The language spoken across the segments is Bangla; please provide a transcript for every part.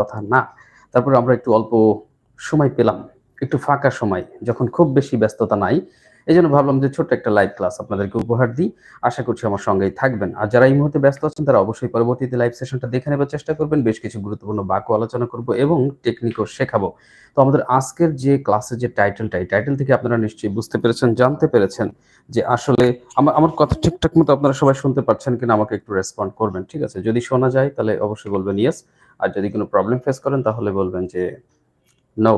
কথা না। তারপরে আমরা একটু অল্প সময় পেলাম, একটু ফাঁকা সময়, যখন খুব বেশি ব্যস্ততা নাই। এই জন্য ভাবলাম যে ছোট্ট একটা লাইভ ক্লাস আপনাদেরকে উপহার দিই। আশা করছি আমার সঙ্গেই থাকবেন। আর যারা এই মুহূর্তে ব্যস্ত আছেন, তারা অবশ্যই পরবর্তীতে লাইভ সেশনটা দেখে নেবার চেষ্টা করবেন। বেশ কিছু গুরুত্বপূর্ণ বাক্য আলোচনা করব এবং টেকনিকও শেখাবো। তো আমাদের আজকের যে ক্লাসের যে টাইটেলটা এই টাইটেল থেকে আপনারা নিশ্চয়ই বুঝতে পেরেছেন, জানতে পেরেছেন যে আসলে আমার আমার কথা ঠিকঠাক মতো আপনারা সবাই শুনতে পারছেন কিনা, আমাকে একটু রেসপন্ড করবেন, ঠিক আছে? যদি শোনা যায়, তাহলে অবশ্যই বলবেন ইয়েস আর যদি কোনো প্রবলেম ফেস করেন, তাহলে বলবেন যে নো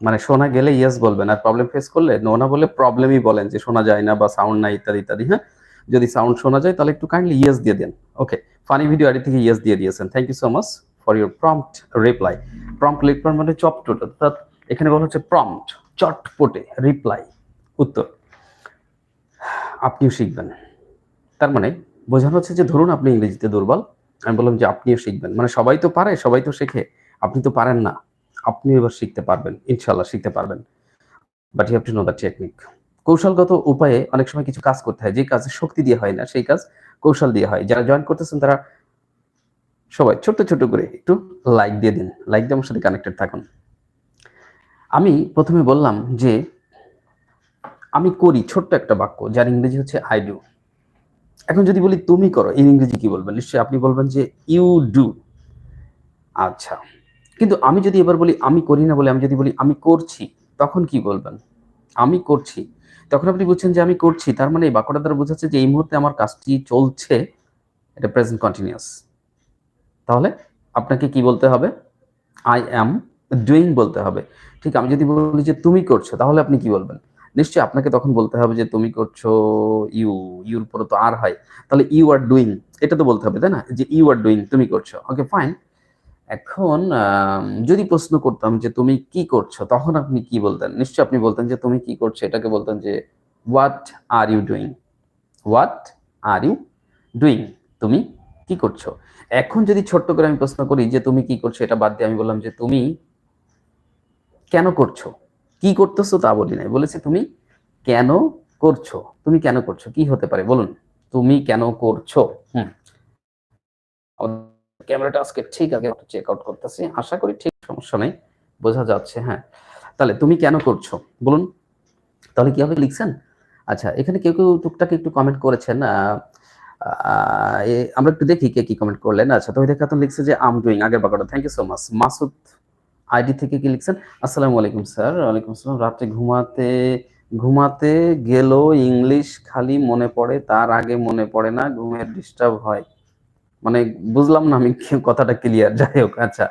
মানে শোনা গেলে ইয়েস বলবেন, আর প্রবলেম ফেস করলে নো না বলে প্রবলেমই বলেন যে, শোনা যায় না বা সাউন্ড নাই ইত্যাদি ইত্যাদি হ্যাঁ? যদি সাউন্ড শোনা যায়, তাহলে একটু কাইন্ডলি ইয়েস দিয়ে দেন। ওকে ফানি ভিডিও আইডি থেকে ইয়েস দিয়ে দিয়েছেন। Thank you so much for your prompt reply prompt reply মানে চটপট, অর্থাৎ এখানে বলা হচ্ছে প্রম্পট চটপটে রিপ্লাই উত্তর, আপনিও শিখবেন। তার মানে বোঝানো হচ্ছে যে, ধরুন আপনি ইংরেজিতে দুর্বল আমি বললাম যে আপনিও শিখবেন। মানে সবাই তো পারে, সবাই তো শেখে। আপনি তো পারেন না। আপনি এবার শিখতে পারবেন ইনশাল্লাহ শিখতে পারবেন। But you have to know the technique কৌশলগত উপায়ে অনেক সময় কিছু কাজ করতে হয়। যে কাজে শক্তি দিয়ে হয় না, সেই কাজ কৌশল দিয়ে হয়। যারা জয়েন করতেছেন, তারা সবাই ছোট ছোট করে একটু লাইক দিয়ে দিন। লাইক দিয়ে আমার সাথে কানেক্টেড থাকুন। আমি প্রথমে বললাম যে, আমি করি ছোট্ট একটা বাক্য, যার ইংরেজি হচ্ছে আই ডু এখন যদি বলি তুমি করো এই ইংরেজি কি বলবেন নিশ্চয়ই আপনি বলবেন যে ইউ ডু আচ্ছা কিন্তু আমি যদি এবার বলি আমি করি না বলে আমি যদি বলি আমি করছি, তখন কি বলবেন? আমি করছি। তখন আপনি বুঝছেন যে আমি করছি, তার মানে এই বাক্যটা দ্বারা বোঝাচ্ছে যে এই মুহূর্তে আমার কাজটি চলছে, এটা প্রেজেন্ট কন্টিনিউয়াস তাহলে আপনাকে কি বলতে হবে? আই অ্যাম ডুইং বলতে হবে। ঠিক, আমি যদি বলি যে তুমি করছ, তাহলে আপনি কি বলবেন? নিশ্চয়ই আপনাকে তখন বলতে হবে যে তুমি করছ ইউ ইউর পরে তো আর হয়। তাহলে ইউ আর ডুইং এটা তো বলতে হবে, তাই না? যে ইউ আর ডুইং তুমি করছ। ওকে ফাইন এখন যদি প্রশ্ন করতাম যে তুমি কি করছ, তখন আপনি কি বলতেন? নিশ্চয়ই আপনি বলতেন যে তুমি কি করছ, এটাকে বলতেন যে what are you doing what are you doing তুমি কি করছ? এখন যদি ছোট্ট করে আমি প্রশ্ন করি যে তুমি কি করছ, এটা বাদ দিয়ে আমি বললাম যে তুমি কেন করছ? কি করতেছো তা বলি নাই। বলেছি, তুমি কেন করছ? তুমি কেন করছ? কি হতে পারে? বলুন, তুমি কেন করছ? হুম। ক্যামেরাটা আজকে ঠিক আগে চেক আউট করতেছি। আশা করি ঠিক সমস্যা নেই, বোঝা যাচ্ছে হ্যাঁ। তাহলে, তুমি কেন করছ? বলুন, তাহলে কি হবে? লিখছেন? আচ্ছা এখানে কেউ কেউ টুকটাক একটু কমেন্ট করেছেন আমরা একটু দেখি কে কি কমেন্ট করলেন। আচ্ছা তো দেখা লিখছে যে আম ডুইং আগের বাকাটা thank you so much Masud ID থেকে কি লিখছেন? আসসালামু আলাইকুম, স্যার। ওয়ালাইকুম আসসালাম। রাতে ঘুমাতে ঘুমাতে গেল ইংলিশ খালি মনে পড়ে, তার আগে মনে পড়ে না, ঘুমের ডিস্টার্ব হয়। মানে বুঝলাম না আমি কথাটা ক্লিয়ার যাই হোক আচ্ছা।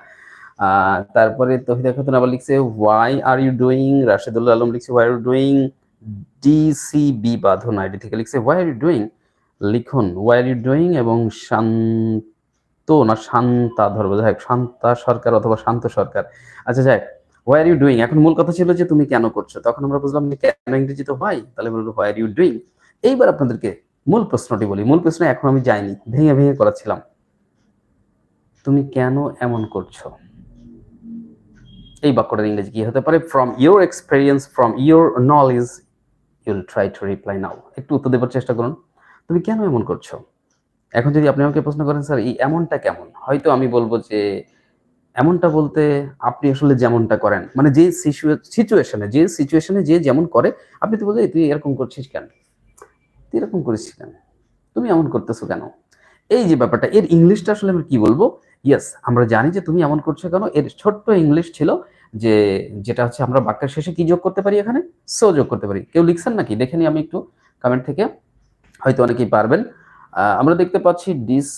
তারপরে তহিদা খাতুন আবার লিখছে why are you doing Rasheedullah Alam লিখছে why are you doing DCB Badhon ID থেকে লিখছে ওয়াই আর ইউ ডুইং লিখুন ওয়াই আর ইউ ডুইং এবং শান্ত না শান্তা ধরবো যাই হোক, শান্তা সরকার অথবা শান্ত সরকার। আচ্ছা যাই আর ইউ ডুইং এখন মূল কথা ছিল যে তুমি কেন করছ? তখন আমরা বুঝলাম কেন ইংরেজি তো হয়? তাহলে বলব আর ইউ ডুইং এইবার আপনাদেরকে মূল প্রশ্নটি বলি। মূল প্রশ্ন এখন আমি যাইনি, ভেঙে ভেঙে করাচ্ছিলাম। তুমি কেন এমন করছ? এই বাক্যটার ইংরেজি কি হতে পারে? From your experience from your knowledge you'll try to reply now একটু উত্তর দেবার চেষ্টা করুন। তুমি কেন এমন করছ? এখন যদি আপনি আমাকে প্রশ্ন করেন, স্যার, এই এমনটা কেমন? হয়তো আমি বলব যে, এমনটা বলতে আপনি আসলে যেমনটা করেন। মানে যে সিচুয়েশনে যে সিচুয়েশনে যে যেমন করে, আপনি তো বলতে তুই এরকম করছিস কেন? তুই এরকম করিস কেন? তুমি এমন করতেছো কেন? এই যে ব্যাপারটা, এর ইংলিশটা আসলে আমি কি বলব? ইয়েস আমরা জানি যে তুমি এমন করছ কেন। এর ছোট্ট ইংলিশ ছিল যে, যেটা হচ্ছে আমরা বাক্যের শেষে কি যোগ করতে পারি এখানে? সো যোগ করতে পারি। কেউ লিখছেন নাকি? দেখে নি আমি একটু কমেন্ট থেকে। হয়তো অনেকেই পারবেন। আমরা দেখতে পাচ্ছি ডিস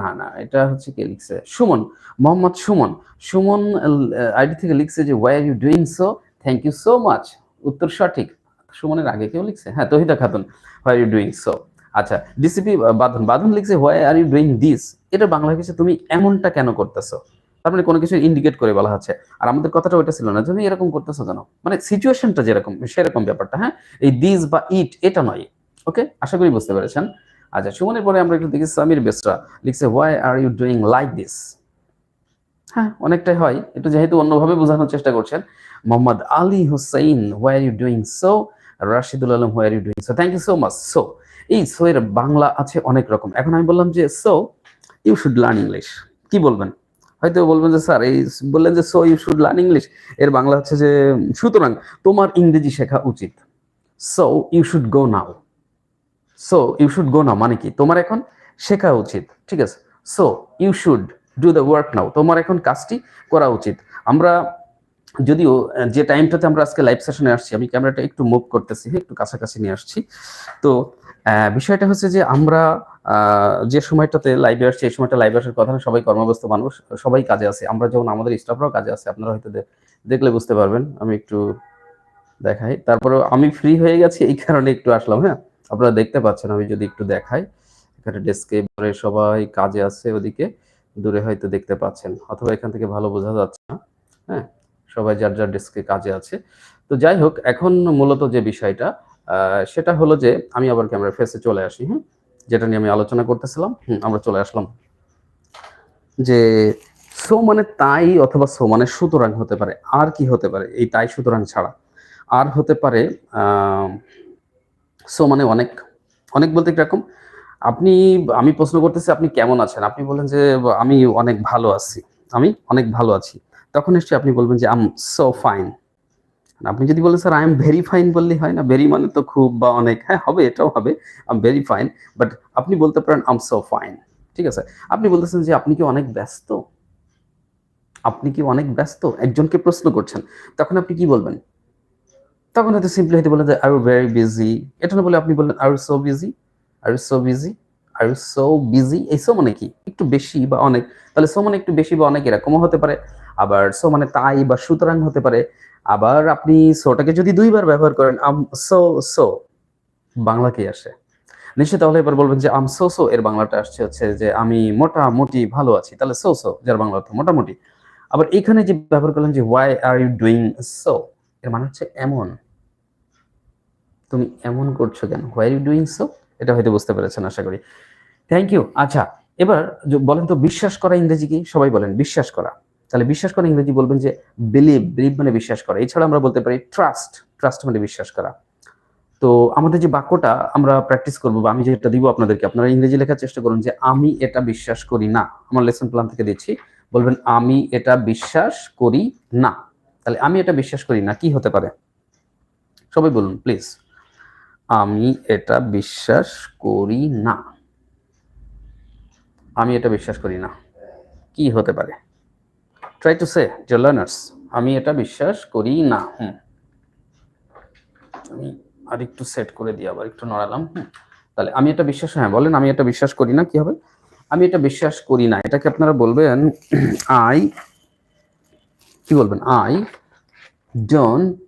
না না, এটা হচ্ছে কে লিখছে? সুমন, মোহাম্মদ সুমন। সুমন আইডি থেকে লিখছে যে why are you doing so thank you so much উত্তর সঠিক। সুমনের আগে কেউ লিখছে? হ্যাঁ Tahida Khatun why you doing so আচ্ছা ডিসিপি বাঁধন। বাঁধন লিখছে why are you doing this এটা বাংলা কিছু তুমি এমনটা কেন করতেছো? তার মানে কোনো কিছু ইন্ডিকেট করে বলা হচ্ছে। আর আমাদের কথাটা ওইটা ছিল না, তুমি এরকম করতেছো কেন? মানে সিচুয়েশনটা যেরকম, সেরকম ব্যাপারটা হ্যাঁ? এই দিস বা ইট এটা নয় ওকে আশা করি বুঝতে পেরেছেন। আচ্ছা সুমনের পরে আমরা একটু দেখি সামির বেসরা লিখছে why are you doing like this হ্যাঁ। অনেকটাই হয় একটু যেহেতু অন্যভাবে বোঝানোর চেষ্টা করছেন। Mohammad Ali Hussain why are you doing so Rashidul Alam why are you doing so thank you so much so এই সো এর বাংলা আছে অনেক রকম। এখন আমি বললাম যে so you should learn English কি বলবেন? হয়তো বলবেন যে স্যার এই বললেন যে so you should learn English এর বাংলা হচ্ছে যে সুতরাং তোমার ইংরেজি শেখা উচিত। So you should go now so you should go now মানে কি? তোমার এখন শেখা উচিত, ঠিক আছে? So you should do the work now তোমার এখন কাজটি করা উচিত। আমরা যদিও যে টাইমটাতে আমরা আজকে লাইভ সেশনে আসছি, আমি ক্যামেরাটা একটু মুভ করতেছি, একটু কাছাকাছি নিয়ে আসছি। তো বিষয়টা হচ্ছে যে আমরা যে সময়টাতে লাইভে আসছি, এই সময়টা লাইভে আসার কথা না, সবাই কর্মব্যস্ত মানুষ, সবাই কাজে আছে। আমরা যেমন আমাদের স্টাফরাও কাজে আছে, আপনারা হয়তো দেখলে বুঝতে পারবেন। আমি একটু দেখাই। তারপরে আমি ফ্রি হয়ে গেছি, এই কারণে একটু আসলাম হ্যাঁ? আপনারা দেখতে পাচ্ছেন, আমি যদি একটু দেখাই, এখানে ডেস্কে সবাই কাজে আছে ওদিকে, দূরে হয়তো দেখতে পাচ্ছেন, অথবা এখান থেকে ভালো বোঝা যাচ্ছে না হ্যাঁ সবাই যার যার ডেস্কে কাজে আছে। তো যাই হোক, এখন মূলত যে বিষয়টা সেটা হলো যে, আমি আবার ক্যামেরা ফেসে চলে আসি হ্যাঁ যেটা নিয়ে আমি আলোচনা করতেছিলাম আমরা চলে আসলাম। যে সো মানে তাই অথবা সো মানে সুতরাং হতে পারে, আর কি হতে পারে, এই তাই সুতরাং ছাড়া। আর হতে পারে সো মানে অনেক অনেক বলতে কীরকম, আপনি, আমি প্রশ্ন করতেছি আপনি কেমন আছেন? আপনি বলেন যে, আমি অনেক ভালো আছি। আমি অনেক ভালো আছি। তখন নিশ্চয়ই আপনি বলবেন যে আম সো ফাইন আপনি যদি বলেন sir I am very fine বললেই হয় না? ভেরি মানে তো খুব বা অনেক হ্যাঁ হবে, এটাও হবে। আম ভেরি ফাইন বাট আপনি বলতে পারেন আম সো ফাইন ঠিক আছে? আপনি বলতেছেন যে, আপনি কি অনেক ব্যস্ত? আপনি কি অনেক ব্যস্ত? একজনকে প্রশ্ন করছেন। তখন আপনি কি বলবেন? তখন হয়তো সিম্পলি হয়তো বলেন যে আর ভেরি বিজি এটা না বলে আপনি বললেন আর সো বিজি আর সো বিজি আর সো বিজি এই সো মানে কি? একটু বেশি বা অনেক। তাহলে সো মানে একটু বেশি বা অনেক এরকমও হতে পারে। আবার সো মানে তাই বা সুতরাং হতে পারে। আবার আপনি সোটাকে যদি দুইবার ব্যবহার করেন আম সো সো বাংলা কি আসে? নিশ্চয়ই তাহলে এবার বলবেন যে আম সো সো এর বাংলাটা আসছে হচ্ছে যে, আমি মোটামুটি ভালো আছি। তাহলে সো সো যার বাংলা অর্থ মোটামুটি। আবার এখানে যে ব্যবহার করলেন যে why are you doing so এর মানে হচ্ছে এমন। তুমি এমন করছ কেন? হোয়াই ইউ ডুইং সো এটা হয়তো বুঝতে পেরেছেন, আশা করি। থ্যাংক ইউ আচ্ছা এবার বলেন তো, বিশ্বাস করা ইংরেজি কি? সবাই বলেন, বিশ্বাস করা। তাহলে বিশ্বাস করা ইংরেজি বলবেন যে বিলিভ বিলিভ মানে বিশ্বাস করা। এছাড়া আমরা বলতে পারি ট্রাস্ট ট্রাস্ট মানে বিশ্বাস করা। তো আমাদের যে বাক্যটা আমরা প্র্যাকটিস করব, বা আমি যেটা দিব আপনাদেরকে, আপনারা ইংরেজি লেখার চেষ্টা করুন যে আমি এটা বিশ্বাস করি না। আমার লেসন প্ল্যান থেকে দিচ্ছি। বলবেন, আমি এটা বিশ্বাস করি না। তাহলে আমি এটা বিশ্বাস করি না, কি হতে পারে? সবাই বলুন প্লিজ আমি এটা বিশ্বাস করি না। আমি এটা বিশ্বাস করি না। কি হতে পারে? ট্রাই টু সে লার্নার্স আমি এটা বিশ্বাস করি না। হুম। আমি আর একটু সেট করে দিই আবার, একটু নড়ালাম, হুম। তাহলে আমি এটা বিশ্বাস হ্যাঁ বলেন, আমি এটা বিশ্বাস করি না, কি হবে? আমি এটা বিশ্বাস করি না। এটাকে আপনারা বলবেন আই কি বলবেন? আই ডোন্ট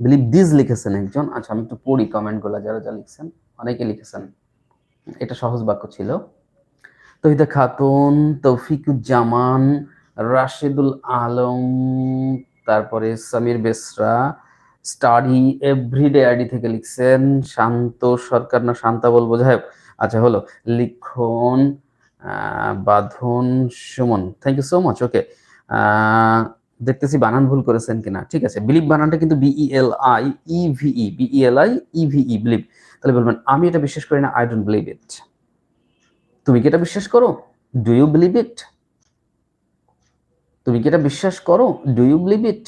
বিলিভ দিস লিখেছেন একজন। আচ্ছা আমি একটু পড়ি কমেন্টগুলা যারা যা লিখছেন, অনেকে লিখেছেন। এটা সহজ বাক্য ছিল। তহিদা খাতুন, তৌফিকুজ্জামান, রাশেদুল আলম, তারপরে Samir Besra, study everyday ID থেকে লিখছেন, শান্ত সরকার না শান্তা বলব, যাই। আচ্ছা হলো, Likhon Badhon Sumon. Thank you so much okay দেখতেছি বানান ভুল করেছেন কিনা। ঠিক আছে বিলিভ বানানটা কিন্তু B E L I E V E B E L I E V E believe তাহলে বলবেন, আমি এটা বিশ্বাস করি না আই ডোন্ট বিলিভ ইট তুমি কি এটা বিশ্বাস করো? ডু ইউ বিলিভ ইট তুমি কি এটা বিশ্বাস করো? ডু ইউ বিলিভ ইট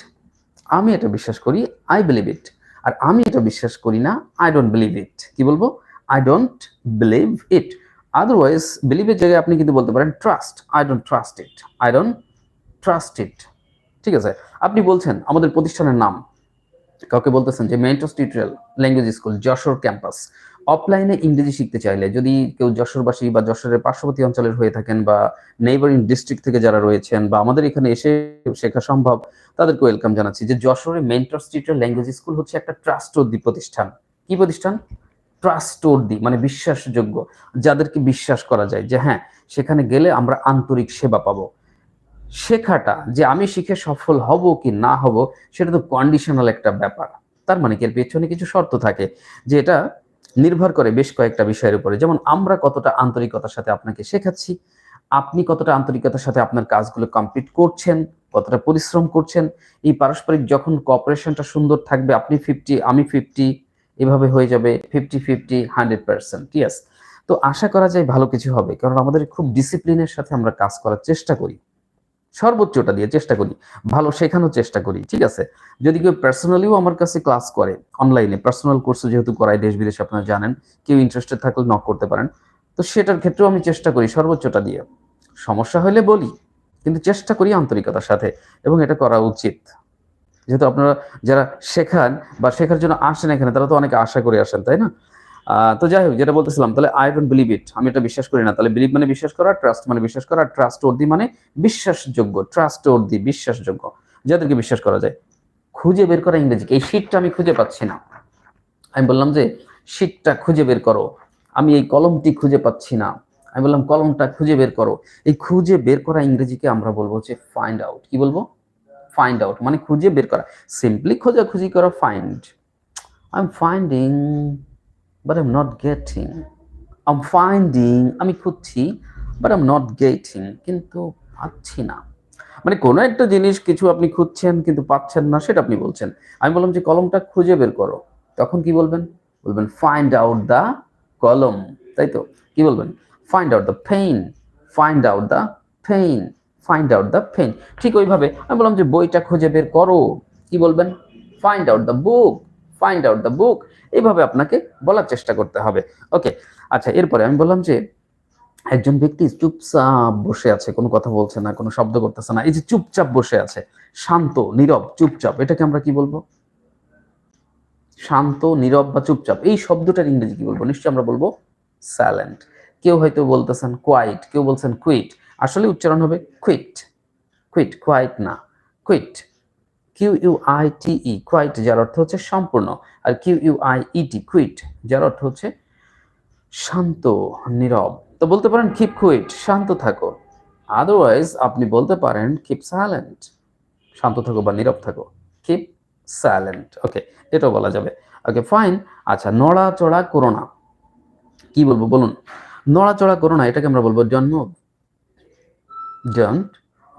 আমি এটা বিশ্বাস করি আই বিলিভ ইট আর আমি এটা বিশ্বাস করি না আই ডোন্ট বিলিভ ইট কি বলব? I don't believe it otherwise বিলিভের জায়গায় আপনি কিন্তু বলতে পারেন trust I don't trust it I don't trust it ঠিক আছে? আপনি বলছেন আমাদের প্রতিষ্ঠানের নাম। কাউকে বলতেছেন যে Mentors tutorial language school Jessore campus অফলাইনে ইংরেজি শিখতে চাইলে যদি কেউ যশোরবাসী বা যশোরের পার্শ্ববর্তী অঞ্চলের হয়ে থাকেন বা নেইবারিং ডিস্ট্রিক্ট থেকে যারা রয়েছেন বা আমাদের এখানে এসে শেখা সম্ভব, তাদেরকে ওয়েলকাম জানাচ্ছি যে যশোরে মেন্টস টিউটোরিয়াল ল্যাঙ্গুয়েজ স্কুল হচ্ছে একটা ট্রাস্টওয়ার্দি প্রতিষ্ঠান। কি প্রতিষ্ঠান? ট্রাস্টওয়ার্দি মানে বিশ্বাসযোগ্য। যাদেরকে বিশ্বাস করা যায় যে হ্যাঁ সেখানে গেলে আমরা আন্তরিক সেবা পাবো। শেখাটা যে আমি শিখে সফল হব কি না হব, সেটা তো কন্ডিশনাল একটা ব্যাপার। তার মানে কি? এর পেছনে কিছু শর্ত থাকে যে এটা নির্ভর করে বেশ কয়েকটা বিষয়ের উপরে। যেমন, আমরা কতটা আন্তরিকতার সাথে আপনাকে শেখাচ্ছি, আপনি কতটা আন্তরিকতার সাথে আপনার কাজগুলো কমপ্লিট করছেন, কতটা পরিশ্রম করছেন, এই পারস্পরিক যখন কপারেশনটা সুন্দর থাকবে, আপনি ফিফটি আমি ফিফটি এভাবে হয়ে যাবে fifty fifty hundred percent yes তো আশা করা যায় ভালো কিছু হবে, কারণ আমাদের খুব ডিসিপ্লিনের সাথে আমরা কাজ করার চেষ্টা করি। সর্বোচ্চটা দিয়ে চেষ্টা করি, ভালো শেখানোর চেষ্টা করি, ঠিক আছে? যদি কেউ পার্সোনালিও আমার কাছে ক্লাস করে অনলাইনে পার্সোনাল কোর্সে যেহেতু করাই দেশ বিদেশে, আপনারা জানেন, কেউ ইন্টারেস্টেড থাকলে নক করতে পারেন। তো সেটার ক্ষেত্রেও আমি চেষ্টা করি সর্বোচ্চটা দিয়ে। সমস্যা হলে বলি, কিন্তু চেষ্টা করি আন্তরিকতার সাথে এবং এটা করা উচিত। যেহেতু আপনারা যারা শেখান বা শেখার জন্য আসেন এখানে, তারা তো অনেকে আশা করে আসেন, তাই না? তো যাই হোক, যেটা বলতেছিলাম, তাহলে আই ডোন্ট বিলিভ ইট আমি এটা বিশ্বাস করি না। তাহলে বিলিভ মানে বিশ্বাস করা ট্রাস্ট মানে বিশ্বাস করা ট্রাস্ট অর্দি মানে বিশ্বাসযোগ্য। ট্রাস্ট অর্দি বিশ্বাসযোগ্য। যাদেরকে বিশ্বাস করা যায়, খুঁজে বের করা ইংরেজি। এই শীটটা আমি খুঁজে পাচ্ছি না। আমি বললাম যে শীটটা খুঁজে বের করো। আমি এই কলমটি খুঁজে পাচ্ছি না। আমি বললাম, কলমটা খুঁজে বের করো। এই খুঁজে বের করা ইংরেজিকে আমরা বলব হচ্ছে ফাইন্ড আউট কি বলব? ফাইন্ড আউট মানে খুঁজে বের করা। সিম্পলি খোঁজাখুঁজি করা find I am finding am not getting I am finding আমি খুঁজছি আই এম নট গেটিং কিন্তু পাচ্ছি না। মানে কোনো একটা জিনিস কিছু আপনি খুঁজছেন, কিন্তু পাচ্ছেন না, সেটা আপনি বলছেন। আমি বললাম যে, কলমটা খুঁজে বের করো। তখন কি বলবেন? বলবেন ফাইন্ড আউট দ্য কলম। তাই তো? কি বলবেন? Find out the pain find out the pain find out the pain ঠিক ওইভাবে। আমি বললাম যে, বইটা খুঁজে বের করো। কি বলবেন? Find out the book find out the book এইভাবে আপনাকে বলার চেষ্টা করতে হবে। ওকে আচ্ছা এরপরে আমি বললাম যে, একজন ব্যক্তি চুপচাপ বসে আছে, কোনো কথা বলছে না, কোনো শব্দ করতেছে না, এই যে চুপচাপ বসে আছে, শান্ত, নীরব, চুপচাপ, এটাকে আমরা কি বলব? শান্ত, নীরব বা চুপচাপ, এই শব্দটার ইংরেজি কি বলব? নিশ্চয়ই আমরা বলব সাইলেন্ট কেউ হয়তো বলতেছেন কোয়াইট কেউ বলছেন কুইট আসলে উচ্চারণ হবে কুইট কুইট কোয়াইট না quit Q U I T E quite যার অর্থ হচ্ছে সম্পূর্ণ, আর কিউ ইউ আই কুইট যার অর্থ হচ্ছে শান্ত, নীরব। তো বলতে পারেন কিপ কুইট শান্ত থাকো। আদারওয়াইজ আপনি বলতে পারেন কিপ সাইলেন্ট শান্ত থাকো বা নীরব থাকো কিপ সাইলেন্ট ওকে এটাও বলা যাবে। ওকে ফাইন আচ্ছা নড়াচড়া করো না। কি বলব, বলুন? নড়াচড়া করো না, এটাকে আমরা বলব ডন মুভ ডন্ট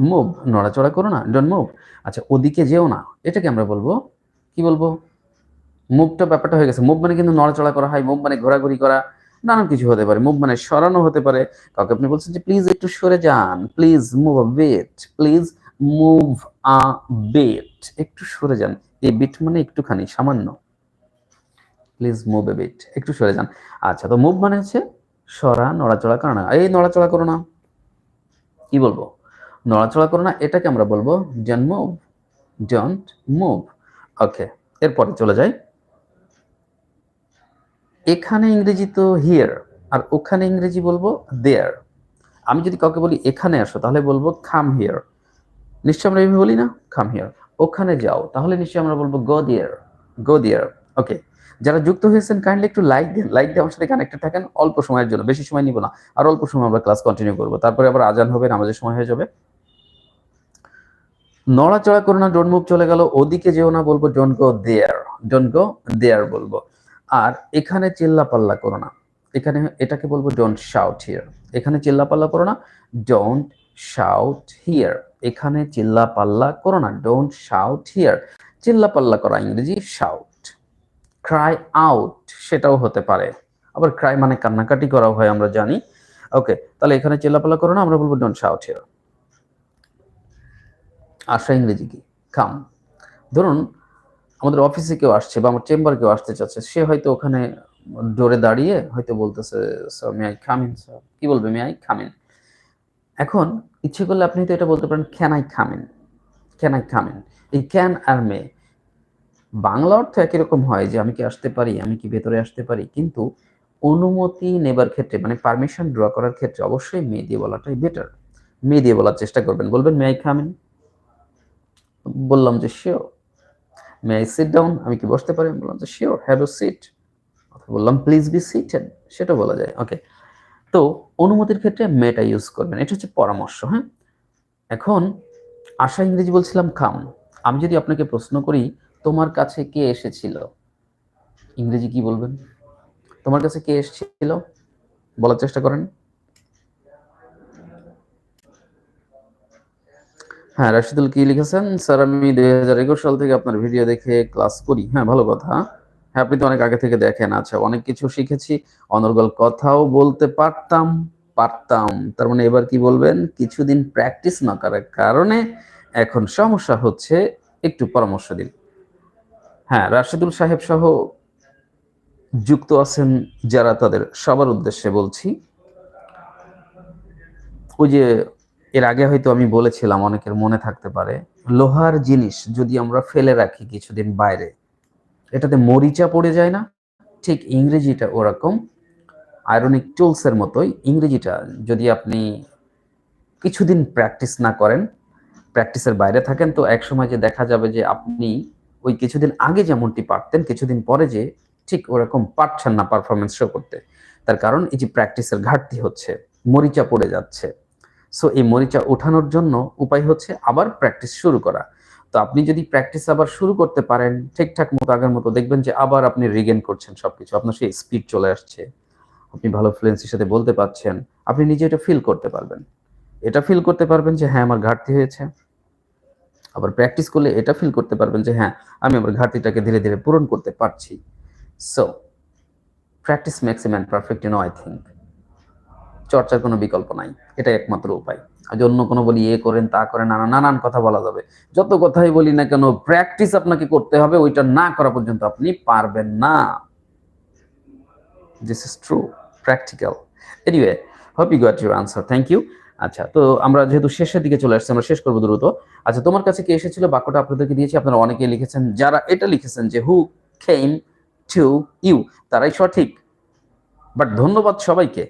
মুভ, নড়াচড়া করো না ডন মুভ আচ্ছা ওদিকে যেও না, এটাকে আমরা বলব, কি বলব? মুভটা ব্যাপারটা হয়ে গেছে। মুভ মানে কিন্তু নড়াচড়া করা হয় মুভ মানে ঘোরাঘুরি করা, নানান কিছু হতে পারে। মুভ মানে সরানো হতে পারে। কাউকে আপনি বলছেন যে প্লিজ একটু সরে যান। Please move a bit please move a bit একটু সরে যান। এই বিট মানে একটুখানি, সামান্য। প্লিজ মুভ এ বিট একটু সরে যান। আচ্ছা তো মুভ মানে হচ্ছে সরা, নড়াচড়া করো না। এই নড়াচড়া করো না। কি বলব? নড়াচড়া করো না, এটাকে আমরা বলব don't move don't move okay এরপরে চলে যাই। এখানে ইংরেজি তো হিয়ার আর ওখানে ইংরেজি বলব দেয়ার আমি যদি কাউকে বলি এখানে আসো, তাহলে বলব খাম হিয়ার নিশ্চয় আমরা এইভাবে বলি না? খাম হিয়ার ওখানে যাও, তাহলে নিশ্চয়ই আমরা বলব গো দিয়ার গো দিয়ার ওকে যারা যুক্ত হয়েছেন কাইন্ডলি একটু লাইক দিন। লাইক দিয়ে আমার সাথে কানেক্টেড থাকেন, অল্প সময়ের জন্য, বেশি সময় নিব না। আর অল্প সময় আমরা ক্লাস কন্টিনিউ করব। তারপরে আবার আজান হবে, নামাজের সময় হয়ে যাবে। নড়াচড়া করো না ডোন্ট মুভ চলে গেল। ওদিকে যেও না বলব don't go there don't go দেয়ার বলব। আর এখানে চিল্লা পাল্লা করো না। এখানে এটাকে বলব ডোন্ট শাউট হিয়ার এখানে চিল্লা পাল্লা করো না ডোন্ট শাউট হিয়ার এখানে চিল্লা পাল্লা করো না ডোন্ট শাউট হিয়ার চিল্লা পাল্লা করা ইংরেজি শাউট ক্রাই আউট সেটাও হতে পারে। আবার ক্রাই মানে কান্নাকাটি করা হয়, আমরা জানি। ওকে তাহলে এখানে চিল্লাপাল্লা করো না, আমরা বলব ডোন্ট শাউট হিয়ার আশা ইংরেজি কি? কাম ধরুন, আমাদের অফিসে কেউ আসছে বা আমার চেম্বার কেউ আসতে চাচ্ছে, সে হয়তো ওখানে ডোরে দাঁড়িয়ে হয়তো বলতেছে sir may I come in sir কি বলবে? মে আই খামিন এখন ইচ্ছে করলে আপনি তো এটা বলতে পারেন can I come in can I come in এই ক্যান আর মে বাংলা অর্থ একই রকম হয় যে আমি কি আসতে পারি, আমি কি ভেতরে আসতে পারি, কিন্তু অনুমতি নেবার ক্ষেত্রে মানে পারমিশন ড্র করার ক্ষেত্রে অবশ্যই মে দিয়ে বলাটাই বেটার মে দিয়ে বলার চেষ্টা করবেন। বলবেন মে আই খামিন বললাম যে sure may I sit down আমি কি বসতে পারি? বললাম যে শিওর হ্যাভ এ সিট বললাম প্লিজ বি সিটেড সেটা বলা যায়। ওকে তো অনুমতির ক্ষেত্রে মেটা ইউজ করবেন। এটা হচ্ছে পরামর্শ হ্যাঁ? এখন আশা ইংরেজি বলছিলাম খাম আমি যদি আপনাকে প্রশ্ন করি, তোমার কাছে কে এসেছিল? ইংরেজি কি বলবেন? তোমার কাছে কে এসেছিল? বলার চেষ্টা করেন। হ্যাঁ রাশিদুল কি লিখেছেন? স্যার, আমি দুই হাজার একুশ সাল থেকে আপনার ভিডিও দেখে ক্লাস করি। হ্যাঁ ভালো কথা। হ্যাঁ আপনি তো অনেক আগে থেকে দেখেন। আচ্ছা অনেক কিছু শিখেছি। অনর্গল কথাও বলতে পারতাম পারতাম। তার মানে এবার কি বলবেন? কিছুদিন প্র্যাকটিস না করার কারণে এখন সমস্যা হচ্ছে, একটু পরামর্শ দিন। হ্যাঁ রাশেদুল সাহেব সহ যুক্ত আছেন যারা তাদের সবার উদ্দেশ্যে বলছি। ওই যে এর আগে হয়তো আমি বলেছিলাম, অনেকের মনে থাকতে পারে, লোহার জিনিস যদি আমরা ফেলে রাখি কিছুদিন বাইরে, এটাতে মরিচা পড়ে যায় না? ঠিক ইংরেজিটা ওরকম, আয়রনিক টুলসের মতোই ইংরেজিটা যদি আপনি কিছুদিন প্র্যাকটিস না করেন, প্র্যাকটিসের বাইরে থাকেন, তো এক সময় যে দেখা যাবে যে আপনি ওই কিছুদিন আগে যেমনটি পারতেন, কিছুদিন পরে যে ঠিক ওরকম পারছেন না পারফরমেন্স শো করতে। তার কারণ এই যে প্র্যাকটিসের ঘাটতি হচ্ছে, মরিচা পড়ে যাচ্ছে। সো এই মরিচা ওঠানোর জন্য উপায় হচ্ছে আবার প্র্যাকটিস শুরু করা। তো আপনি যদি প্র্যাকটিস আবার শুরু করতে পারেন, ঠিকঠাক মতো আগের মতো দেখবেন যে আবার আপনি রিগেন করছেন সবকিছু। আপনার সেই স্পিড চলে আসছে। আপনি ভালো ফ্লুয়েন্সির সাথে বলতে পারছেন। আপনি নিজে এটা ফিল করতে পারবেন। এটা ফিল করতে পারবেন যে হ্যাঁ আমার ঘাটতি হয়েছে। আবার প্র্যাকটিস করলে এটা ফিল করতে পারবেন যে হ্যাঁ আমি আমার ঘাটতিটাকে ধীরে ধীরে পূরণ করতে পারছি। So practice man perfect in I think চর্চার কোনো বিকল্প নাই। এটা একমাত্র উপায়। আর অন্য কোনো বলি এ করেন, তা করেন, নানা, নানান কথা বলা যাবে। যত কথাই বলি না কেন প্র্যাকটিস আপনাকে করতে হবে, ওইটা না করা পর্যন্ত আপনি পারবেন না। This is true practical anyway hope you got your answer thank you আচ্ছা তো আমরা যেহেতু শেষের দিকে চলে আসছি, আমরা শেষ করব দ্রুত। আচ্ছা তোমার কাছে কি এসেছিল? বাক্যটা আপনাদেরকে দিয়েছি, আপনারা অনেকে লিখেছেন। যারা এটা লিখেছেন যে হু খেইম টু ইউ তারাই সঠিক। বাট ধন্যবাদ সবাইকে।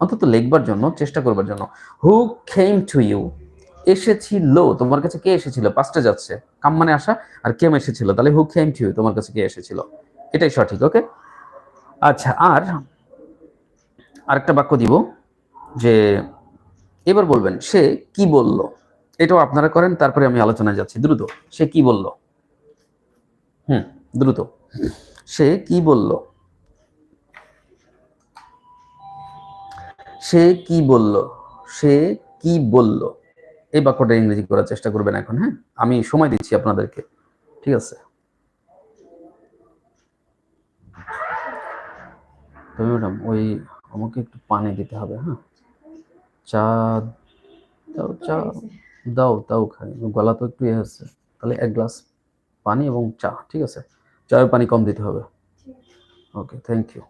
অন্তত লিখবার জন্য, চেষ্টা করবার জন্য। হু খেইম টু ইউ এসেছিল। তোমার কাছে কে এসেছিল? পাঁচটা যাচ্ছে। কাম মানে আসা আর কেম এসেছিল? তাহলে হু খেইম টু ইউ তোমার কাছে কে এসেছিল? এটাই সঠিক ওকে আচ্ছা আর আরেকটা বাক্য দিব যে, এবার বলবেন, সে কি বলল? এটাও আপনারা করেন, তারপরে আমি আলোচনায় যাচ্ছি। দ্রুত, সে কি বলল? হুম, দ্রুত। সে কি বলল? সে কি বলল? সে কি বলল? এই বাক্যটা ইংরেজি করার চেষ্টা করবেন এখন হ্যাঁ? আমি সময় দিচ্ছি আপনাদেরকে ঠিক আছে? তবে ম্যাডাম ওই আমাকে একটু পানি দিতে হবে হ্যাঁ? চা দাও চা দাও দাও খাই। গলা তো একটু ইয়ে হচ্ছে। তাহলে এক গ্লাস পানি এবং চা ঠিক আছে? চায়ের পানি কম দিতে হবে। Okay thank you.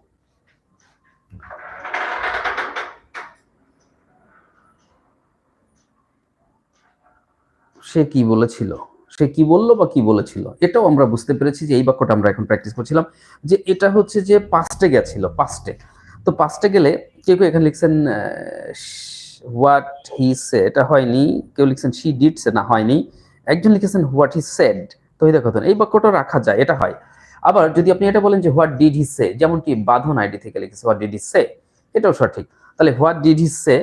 সে কি বলেছিল? সে কি বলল বা কি বলেছিল? এটাও আমরা বুঝতে পেরেছি যে এই বাক্যটা আমরা এখন প্র্যাকটিস করছিলাম, যে এটা হচ্ছে যে পাস্টে গেছিল পাস্টে তো পাস্টে গেলে কেউ কেউ এখানে লিখছেন হোয়াট হি সে এটা হয়নি, কেউ লিখছেন শি ডিড সে না, হয়নি। একজন লিখেছেন হোয়াট হি সেড তো দেখো এই বাক্যটা রাখা যায়, এটা হয়। আবার যদি আপনি এটা বলেন যে হোয়াট ডিড হি সে যেমন কি বাঁধন আইডি থেকে লিখেছে হোয়াট ডিড হি সে এটাও সঠিক। তাহলে হোয়াট ডিড হি সে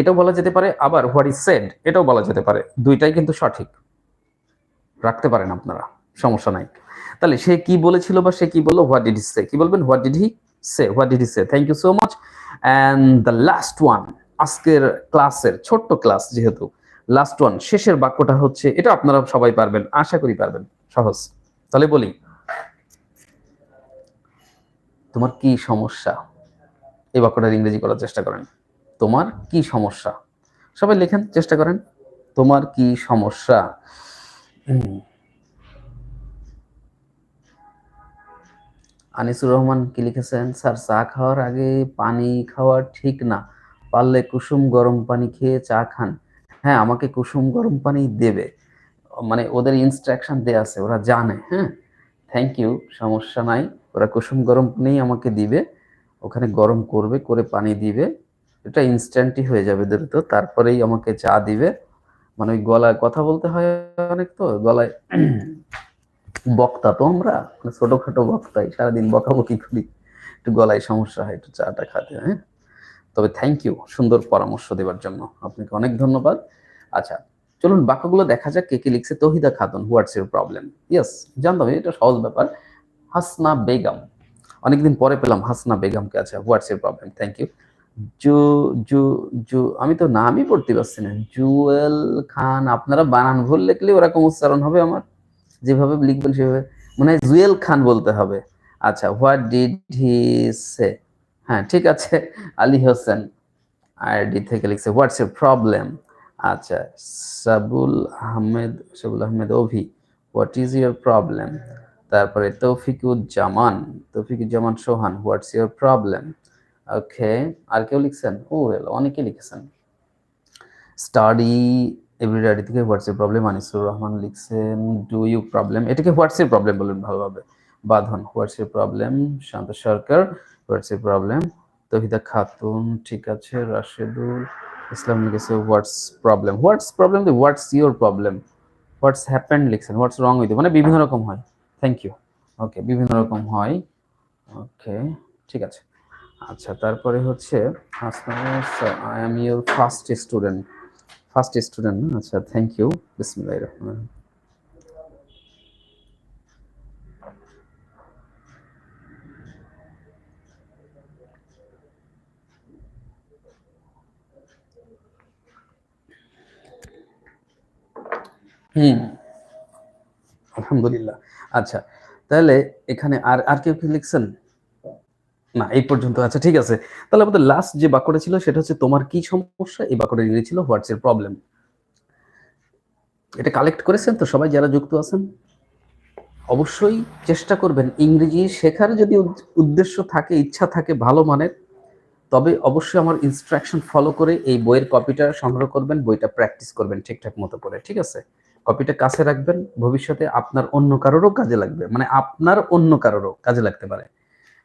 এটাও বলা যেতে পারে, আবার হোয়াট ইজ সেড এটাও বলা যেতে পারে। দুইটাই কিন্তু সঠিক। রাখতে পারেন আপনারা, সমস্যা নাই। তাহলে সে কি বলেছিল বা সে কি বলল হোয়াট ডিড হি সে কি বলবেন? What did he say what did he say thank you so much and the last one আজকের ক্লাসের ছোট্ট ক্লাস যেহেতু লাস্ট ওয়ান শেষের বাক্যটা হচ্ছে, এটা আপনারা সবাই পারবেন, আশা করি পারবেন, সহজ। তাহলে বলি, তোমার কি সমস্যা? এই বাক্যটার ইংরেজি করার চেষ্টা করেন। তোমার কি সমস্যা? সবাই লেখেন, চেষ্টা করেন। তোমার কি সমস্যা? আনিসুর রহমান কি লিখেছেন? স্যার, চা খাওয়ার আগে পানি খাওয়া ঠিক না। পারলে কুসুম গরম পানি খেয়ে চা খান। হ্যাঁ আমাকে কুসুম গরম পানি দেবে। মানে ওদের ইনস্ট্রাকশন দেয়া আছে, ওরা জানে হ্যাঁ? থ্যাংক ইউ সমস্যা নাই। ওরা কুসুম গরম পানি আমাকে দিবে, ওখানে গরম করবে, করে পানি দিবে। এটা ইনস্ট্যান্টই হয়ে যাবে দ্রুত। তারপরেই আমাকে চা দিবে। মানে ওই গলায় কথা বলতে হয় অনেক তো, গলায় বক্তা তো আমরা মানে ছোটখাটো বক্তাই, সারাদিন বকাবকি করি। একটু গলায় সমস্যা হয়, একটু চাটা খাতে হ্যাঁ তবে থ্যাংক ইউ সুন্দর পরামর্শ দেওয়ার জন্য। আপনাকে অনেক ধন্যবাদ। আচ্ছা চলুন বাক্যগুলো দেখা যাক কে কে লিখছে। Tahida Khatun what's your problem yes জানতাম, এটা সহজ ব্যাপার। হাসনা বেগম। অনেকদিন পরে পেলাম হাসনা বেগমকে আচ্ছা what's your problem thank you জু জু জু, আমি তো নামই পড়তে পারছি না। জুয়েল খান, আপনারা বানান ভুল লিখলে ওরকম উচ্চারণ হবে আমার। যেভাবে লিখবেন সেভাবে। মনে হয় জুয়েল খান বলতে হবে। আচ্ছা হোয়াট ডিড হি সে? হ্যাঁ ঠিক আছে। আলী হোসেন আইডি থেকে লিখছে, হোয়াটস এর প্রবলেম? আচ্ছা Sabul Ahmed Sabul Ahmed Abhi, what is your problem? তারপরে Toufiquzzaman Toufiquzzaman Sohan, what's your problem? Okay, আর কেউ লিখছেন? ও অনেকে লিখেছেন। স্টাডি এভরিডে থেকে হোয়াটসঅ্যাপ প্রবলেম আনিসুর রহমান লিখছেন ডু ইউ প্রবলেম এটাকে হোয়াটসঅ্যাপ প্রবলেম বলুন ভালোভাবে। Badhon WhatsApp problem Shanto Sarkar WhatsApp problem Tahida Khatun, ঠিক আছে, রাশেদুল ইসলাম লিখেছে what's problem what's problem the what's your problem what's happened লিখছেন হোয়াটস রং উইথ মানে বিভিন্ন রকম হয়। থ্যাংক ইউ ওকে বিভিন্ন রকম হয়। ওকে ঠিক আছে। আচ্ছা তারপরে হচ্ছে I am your first student first student আচ্ছা থ্যাংক ইউ বিসমিল্লাহির রহমান হুম, আলহামদুলিল্লাহ। আচ্ছা তাহলে এখানে আর আর কেউ কি লিখছেন? না, এই পর্যন্ত। আচ্ছা ঠিক আছে। তাহলে আমাদের লাস্ট যে বাক্যটা ছিল, সেটা হচ্ছে, তোমার কি সমস্যা? এই বাক্যটা ছিল হোয়াটস এর প্রবলেম এটা কালেক্ট করেছেন তো সবাই, যারা যুক্ত আছেন? অবশ্যই চেষ্টা করবেন। ইংরেজি শেখার যদি উদ্দেশ্য থাকে, ইচ্ছা থাকে, ভালো মানের, তবে অবশ্যই আমার ইনস্ট্রাকশন ফলো করে এই বইয়ের কপিটা সংগ্রহ করবেন, বইটা প্র্যাকটিস করবেন ঠিকঠাক মতো করে, ঠিক আছে? কপিটা কাছে রাখবেন, ভবিষ্যতে আপনার অন্য কারোরও কাজে লাগবে মানে আপনার অন্য কারোরও কাজে লাগতে পারে।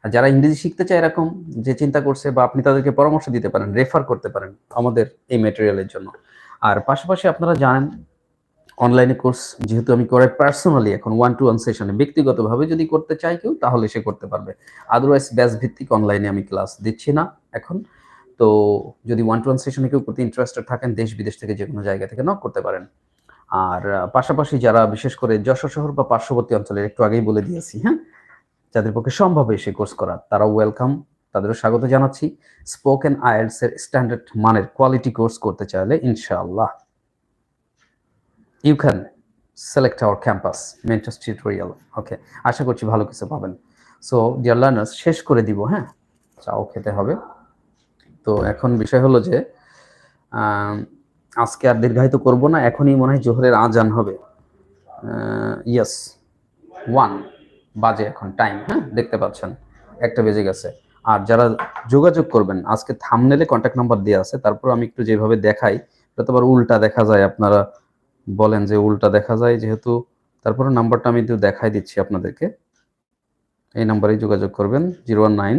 আর যারা ইংরেজি শিখতে চায় এরকম যে চিন্তা করছে বা আপনি তাদেরকে পরামর্শ দিতে পারেন রেফার করতে পারেন আমাদের এই ম্যাটেরিয়ালের জন্য। আর পাশাপাশি আপনারা জানেন অনলাইনে কোর্স যেহেতু আমি করে পার্সোনালি এখন ওয়ান টু ওয়ান সেশনে ব্যক্তিগতভাবে যদি করতে চাই কেউ, তাহলে সে করতে পারবে। আদারওয়াইজ ব্যাস ভিত্তিক অনলাইনে আমি ক্লাস দিচ্ছি না এখন। তো যদি ওয়ান টু ওয়ান সেশনে কেউ করতে ইন্টারেস্টেড থাকেন, দেশ বিদেশ থেকে যে কোনো জায়গা থেকে নক করতে পারেন। আর পাশাপাশি যারা বিশেষ করে যশোর শহর বা পার্শ্ববর্তী অঞ্চলের, একটু আগেই বলে দিয়েছি হ্যাঁ? যাদের পক্ষে সম্ভব সেই কোর্স করা তারাও ওয়েলকাম তাদেরও স্বাগত জানাচ্ছি। স্পোকেন আইএলস এর স্ট্যান্ডার্ড মানের কোয়ালিটি কোর্স করতে চাইলে ইনশাআল্লাহ। You can select our campus Mentors tutorial okay আশা করছি ভালো কিছু পাবেন। সো ডিয়ার লার্নার্স শেষ করে দিব হ্যাঁ? চাও খেতে হবে। তো এখন বিষয় হলো যে আজকে আর দীর্ঘায়িত করব না। এখনই মনে হয় জোহরের আজান হবে। ইয়েস ওয়ান বাজে এখন টাইম হ্যাঁ? দেখতে পাচ্ছেন, একটা বেজে গেছে। আর যারা যোগাযোগ করবেন, আজকে থামনেলে কন্ট্যাক্ট নাম্বার দেওয়া আছে, তারপর আমি একটু যেভাবে দেখাই এটা আবার উল্টা দেখা যায়, আপনারা বলেন যে উল্টা দেখা যায়, যেহেতু তারপরে নাম্বারটা আমি একটু দেখাই দিচ্ছি আপনাদেরকে। এই নাম্বারেই যোগাযোগ করবেন zero one nine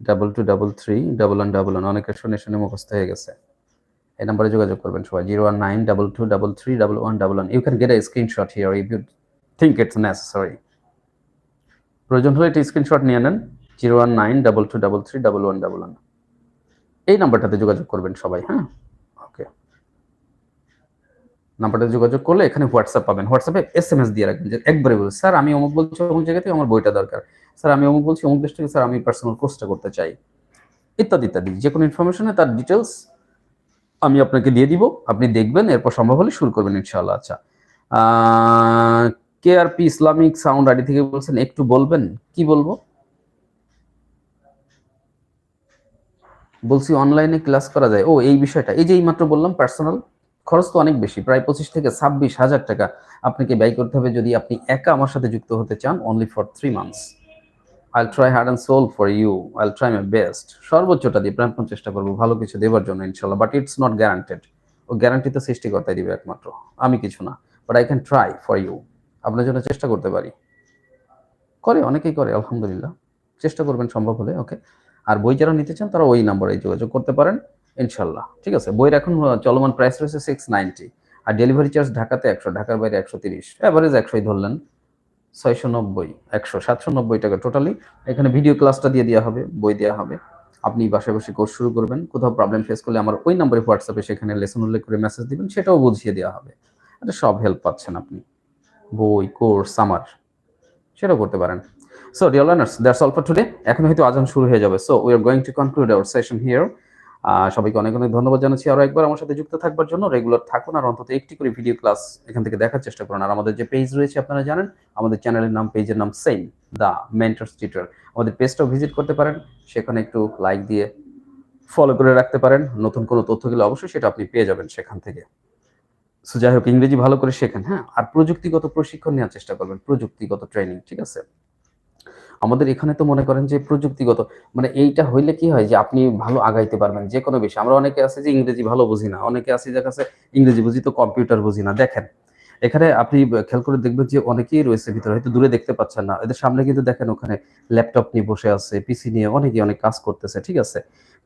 double two double three double one double one অনেকের শুনে শুনে মুখস্থ হয়ে গেছে। এই নাম্বারে যোগাযোগ করবেন সবাই zero one nine double two double three double one double one you can get a screenshot here if you think it's necessary প্রয়োজন হলে একটি স্ক্রিনশট নিয়ে নেন। Zero one nine double two double three double one double one এই নাম্বারটাতে যোগাযোগ করবেন সবাই হ্যাঁ? ওকে নাম্বারটাতে যোগাযোগ করলে এখানে হোয়াটসঅ্যাপ পাবেন। হোয়াটসঅ্যাপে এস এম এস দিয়ে রাখবেন যে, একবারে বলুন স্যার, আমি অমুক বলছি, অমুক জায়গা থেকে আমার বইটা দরকার। স্যার, আমি অমুক বলছি, অমুক দেশ থেকে, স্যার, আমি পার্সোনাল কোর্সটা করতে চাই। ইত্যাদি ইত্যাদি। যে কোনো ইনফরমেশনে তার ডিটেলস আমি আপনাকে দিয়ে দিব। আপনি দেখবেন, এরপর সম্ভব হলে শুরু করবেন, ইনশাআল্লাহ। আচ্ছা। K R P Islamic sound ID থেকে বলছেন? একটু বলবেন? কি বলব? বলছি অনলাইনে ক্লাস করা যায়। ও, এই বিষয়টা। এই যে এই মাত্র বললাম, পার্সোনাল খরচ তো অনেক বেশি, প্রায় পঁচিশ থেকে ছাব্বিশ হাজার টাকা আপনাকে ব্যয় করতে হবে যদি আপনি একা আমার সাথে যুক্ত হতে চান only for three months I'll try hard and soul for you I'll try my best সর্বোচ্চটা দিয়ে প্রাণপণ চেষ্টা করব, ভালো কিছু দেওয়ার জন্য, ইনশাল্লাহ। বাট ইটস নট গ্যারান্টেড ও গ্যারান্টি তো সৃষ্টিকর্তাই দিবে একমাত্র। আমি কিছু না but I can try for you আপনার জন্য চেষ্টা করতে পারি। করে, অনেকেই করে, আলহামদুলিল্লাহ। চেষ্টা করবেন, সম্ভব হলে, ওকে? আর বই যারা নিতে চান, তারা ওই নাম্বারে যোগাযোগ করতে পারেন ইনশাল্লাহ ঠিক আছে? বইয়ের এখন চলমান প্রাইস রয়েছে সিক্স নাইনটি আর ডেলিভারি চার্জ ঢাকাতে একশো, ঢাকার বাইরে একশো তিরিশ। অ্যাভারেজ একশোই ধরলেন, ছয়শো নব্বই, একশো, সাতশো নব্বই টাকা টোটালি এখানে ভিডিও ক্লাসটা দিয়ে দেওয়া হবে, বই দেওয়া হবে। আপনি বাসায় বসে কোর্স শুরু করবেন, কোথাও প্রবলেম ফেস করলে আমার ওই নাম্বারে হোয়াটসঅ্যাপে সেখানে লেসন উল্লেখ করে মেসেজ দিবেন, সেটাও বুঝিয়ে দেওয়া হবে। এটা সব হেল্প পাচ্ছেন আপনি। বই, কোর্স, সামার, সেটাও করতে পারেন। So dear learners that's all for today এখন হয়তো আজান শুরু হয়ে যাবে। So we are going to conclude our session here সবাইকে অনেক অনেক ধন্যবাদ জানাচ্ছি। আরও একবার আমার সাথে যুক্ত থাকবার জন্য রেগুলার থাকুন আর অন্তত একটি করে ভিডিও ক্লাস এখান থেকে দেখার চেষ্টা করুন। আর আমাদের যে পেজ রয়েছে, আপনারা জানেন, আমাদের চ্যানেলের নাম পেজের নাম সেম দ্য মেন্টার্স টিচার আমাদের পেজটাও ভিজিট করতে পারেন। সেখানে একটু লাইক দিয়ে ফলো করে রাখতে পারেন। নতুন কোনো তথ্য গেলে অবশ্যই সেটা আপনি পেয়ে যাবেন সেখান থেকে। সো যাই হোক ইংরেজি ভালো করে শেখেন হ্যাঁ? আর প্রযুক্তিগত প্রশিক্ষণ নেওয়ার চেষ্টা করবেন, প্রযুক্তিগত ট্রেনিং ঠিক আছে? আমাদের এখানে তো মনে করেন যে প্রযুক্তিগত মানে এইটা হইলে কি হয় যে আপনি ভালো আগাইতে পারবেন যে কোনো বিষয়। আমরা অনেকে আছে যে ইংরেজি ভালো বুঝি না, অনেকে আছে যে কাছে ইংরেজি বুঝি তো কম্পিউটার বুঝি না। দেখেন, এখানে আপনি খেয়াল করে দেখবেন যে অনেকেই রয়েছে ভিতরে, হয়তো দূরে দেখতে পাচ্ছেন না। এদের সামনে কিন্তু দেখেন ওখানে ল্যাপটপ নিয়ে বসে আছে পিসি নিয়ে অনেকে অনেক কাজ করতেছে, ঠিক আছে?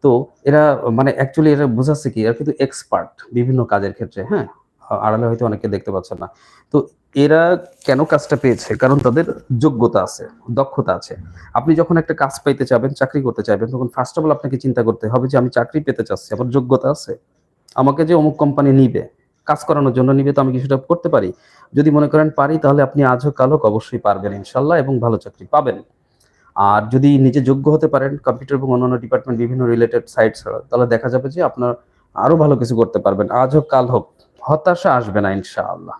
তো এরা মানে অ্যাকচুয়ালি এরা বোঝাচ্ছে কি, এরা কিন্তু এক্সপার্ট বিভিন্ন কাজের ক্ষেত্রে হ্যাঁ? আড়ালে হয়তো অনেকে দেখতে পাচ্ছেন না। তো এরা কেন কাজটা পেয়েছে? কারণ তাদের যোগ্যতা আছে, দক্ষতা আছে। আপনি যখন একটা কাজ পাইতে চাবেন, চাকরি করতে চাইবেন, তখন ফার্স্ট অফ অল আপনাকে চিন্তা করতে হবে যে আমি চাকরি পেতে চাচ্ছি, আমার যোগ্যতা আছে। আমাকে যে অমুক কোম্পানি নিবে, কাজ করানোর জন্য নিবে, তো আমি কিছুটা করতে পারি? যদি মনে করেন পারি, তাহলে আপনি আজ হোক কাল হোক অবশ্যই পারবেন ইনশাল্লাহ এবং ভালো চাকরি পাবেন। আর যদি নিজে যোগ্য হতে পারেন কম্পিউটার এবং অন্যান্য ডিপার্টমেন্ট বিভিন্ন রিলেটেড সাইট ছাড়া তাহলে দেখা যাবে যে আপনার আরও ভালো কিছু করতে পারবেন। আজ হোক কাল হোক হতাশা আসবে না, ইনশাআল্লাহ।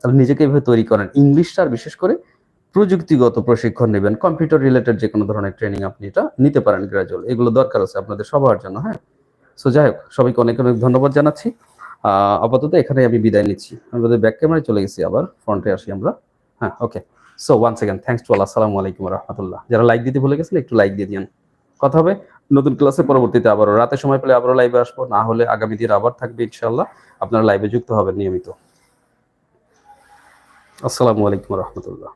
তাহলে নিজেকে এভাবে তৈরি করেন। ইংলিশটা আর বিশেষ করে প্রযুক্তিগত প্রশিক্ষণ নেবেন কম্পিউটার রিলেটেড যে কোনো ধরনের ট্রেনিং আপনি এটা নিতে পারেন গ্রাজুয়াল এগুলো দরকার আছে আপনাদের সবার জন্য হ্যাঁ? সো যাই হোক, সবাইকে অনেক অনেক ধন্যবাদ জানাচ্ছি। আপাতত এখানে আমি বিদায় নিচ্ছি। আমাদের ব্যাক ক্যামেরায় চলে গেছি আবার ফ্রন্টে আসি আমরা। হ্যাঁ okay so one second thanks to আল্লাহ আসসালামু আলাইকুম রহমতুল্লাহ। যারা লাইক দিতে ভুলে গেছেন একটু লাইক দিয়ে দিন কথা হবে, নতুন ক্লাসে পরবর্তীতে আবারও। রাতে সময় পেলে আবারও লাইভে আসব, না হলে আগামী দিন আবার থাকবে ইনশাল্লাহ আপনারা লাইভে যুক্ত হবেন নিয়মিত। আসসালামু আলাইকুম রহমতুল্লাহ।